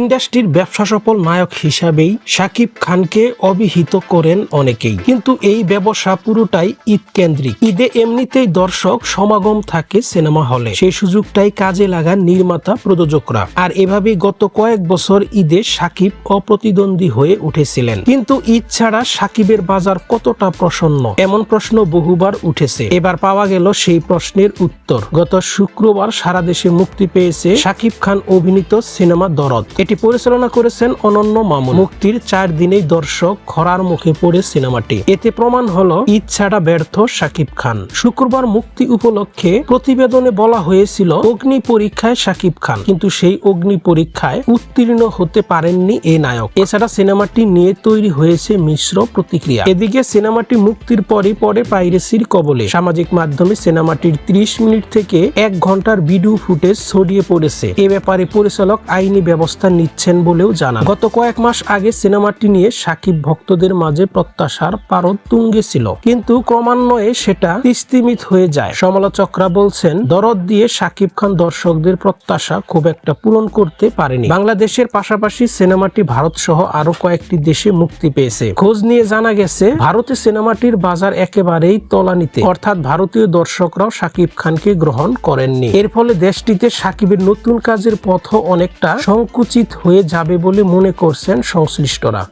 ইন্ডাস্ট্রির ব্যবসা সফল নায়ক হিসাবেই সাকিব খানকে অভিহিত করেন অনেকেই। কিন্তু এই ব্যবসা পুরোটাই ঈদ কেন্দ্রিক ঈদে এমনিতেই দর্শক সমাগম থাকে সিনেমা হলে। সেই সুযোগটাই কাজে লাগান নির্মাতা, প্রযোজকরা। আর এভাবেই গত কয়েক বছর ঈদে সাকিব অপ্রতিদ্বন্দ্বী হয়ে উঠেছিলেন। কিন্তু ঈদ ছাড়া সাকিবের বাজার কতটা প্রসন্ন, এমন প্রশ্ন বহুবার উঠেছে। এবার পাওয়া গেল সেই প্রশ্নের উত্তর। গত শুক্রবার সারা দেশে মুক্তি পেয়েছে সাকিব খান অভিনীত সিনেমা দরদ। এটি পরিচালনা করেছেন অনন্য মামুন। মুক্তির চার দিনেই দর্শক খরার মুখে পড়ে সিনেমাটি। এতে প্রমাণ হলো ছাড়া ব্যর্থ সাকিব খান। শুক্রবার মুক্তি উপলক্ষে প্রতিবেদনে বলা হয়েছিল, অগ্নি পরীক্ষায় সাকিব খান। কিন্তু সেই অগ্নি পরীক্ষায় উত্তীর্ণ হতে পারেননি এই নায়ক। এছাড়া সিনেমাটি নিয়ে তৈরি হয়েছে মিশ্র প্রতিক্রিয়া। এদিকে সিনেমাটি মুক্তির পরই পরে পাইরেসির কবলে। সামাজিক মাধ্যমে সিনেমাটির 30 মিনিট থেকে এক ঘণ্টার ভিডিও ফুটেজ ছড়িয়ে পড়েছে। এ ব্যাপারে পরিচালক আইনি ব্যবস্থা নিচ্ছেন বলেও জানান। গত কয়েক মাস আগে সিনেমাটি নিয়ে সাকিব ভক্তদের মাঝে প্রত্যাশার পারদ তুঙ্গে ছিল। কিন্তু ক্রমান্বয়ে সেটা তিস্তিমিত হয়ে যায়। সমালোচকরা বলছেন, দরদ দিয়ে সাকিব খান দর্শকদের প্রত্যাশা খুব একটা পূরণ করতে পারেনি। বাংলাদেশের পাশাপাশি সিনেমাটি ভারত সহ আরও কয়েকটি দেশে মুক্তি পেয়েছে। খোঁজ নিয়ে জানা গেছে, ভারতে সিনেমাটির বাজার একেবারেই তলানিতে। অর্থাৎ ভারতীয় দর্শকরাও সাকিব খানকে গ্রহণ করেননি। এর ফলে দেশটিতে সাকিবের নতুন কাজের পথ অনেকটা সংকুচিত হয়ে যাবে বলে মনে করছেন সংশ্লিষ্টরা।